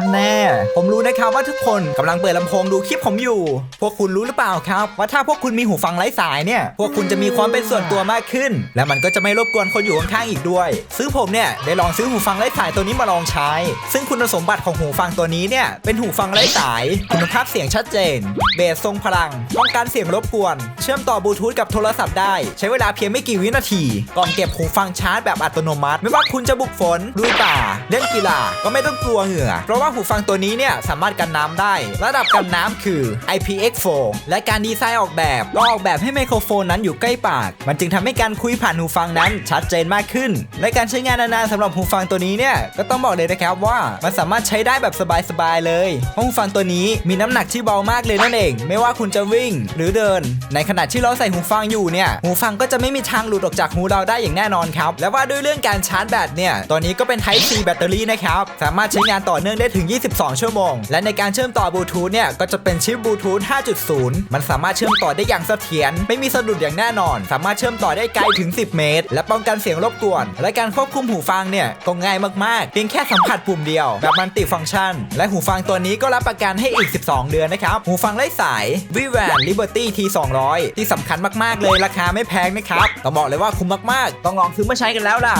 ท่านแน่ ผมรู้นะครับว่าทุกคนกำลังเปิดลำโพงดูคลิปผมอยู่ พวกคุณรู้หรือเปล่าครับ ว่าถ้าพวกคุณมีหูฟังไร้สายเนี่ย พวกคุณจะมีความเป็นส่วนตัวมากขึ้น และมันก็จะไม่รบกวนคนอยู่ข้างๆอีกด้วย ซึ่งผมเนี่ยได้ลองซื้อหูฟังไร้สายตัวนี้มาลองใช้ ซึ่งคุณสมบัติของหูฟังตัวนี้เนี่ยเป็นหูฟังไร้สาย คุณภาพเสียงชัดเจน เบสทรงพลัง ป้องกันเสียงรบกวน เชื่อมต่อบลูทูธกับโทรศัพท์ได้ ใช้เวลาเพียงไม่กี่วินาทีกล่องเก็บหูฟังชาร์จแบบอัตโนมัติ ไม่ว่าคุณจะบุกฝนลุยป่า เล่นกีฬาก็ไม่ต้องกลัวเหงื่อเพราะว่าหูฟังตัวนี้เนี่ยสามารถกันน้ำได้ ระดับกันน้ำคือ IPX4 และการดีไซน์ออกแบบก็ออกแบบให้ไมโครโฟนนั้นอยู่ใกล้ปาก มันจึงทำให้การคุยผ่านหูฟังนั้นชัดเจนมากขึ้น และการใช้งานนานๆสำหรับหูฟังตัวนี้เนี่ยก็ต้องบอกเลยนะครับว่ามันสามารถใช้ได้แบบสบายๆเลยเพราะหูฟังตัวนี้มีน้ำหนักที่เบามากเลยนั่นเอง ไม่ว่าคุณจะวิ่งหรือเดิน ในขณะที่เราใส่หูฟังอยู่เนี่ยหูฟังก็จะไม่มีทางหลุดออกจากหูเราได้อย่างแน่นอนครับและว่าด้วยเรื่องการชาร์จแบตเนี่ยตัวนี้ก็เป็น Type C แบตเตอรี่นะครับสามารถใช้งานต่อเนื่องได้ถึง 22 ชั่วโมง และในการเชื่อมต่อบลูทูธเนี่ยก็จะเป็นชิปบลูทูธ 5.0 มันสามารถเชื่อมต่อได้อย่างเสถียรไม่มีสะดุดอย่างแน่นอน สามารถเชื่อมต่อได้ไกลถึง 10 เมตร และป้องกันเสียงรบกวน และการควบคุมหูฟังเนี่ยก็ง่ายมากๆ เพียงแค่สัมผัสปุ่มเดียว แบบมันติฟังก์ชัน และหูฟังตัวนี้ก็รับประกันให้อีก 12 เดือนนะครับ หูฟังไร้สาย v v a n Liberty T 200ที่สำคัญมากๆเลยราคาไม่แพงนะครับต้องบอกเลยว่าคุ้มมากๆ ต้องลองซื้อมาใช้กันแล้วล่ะ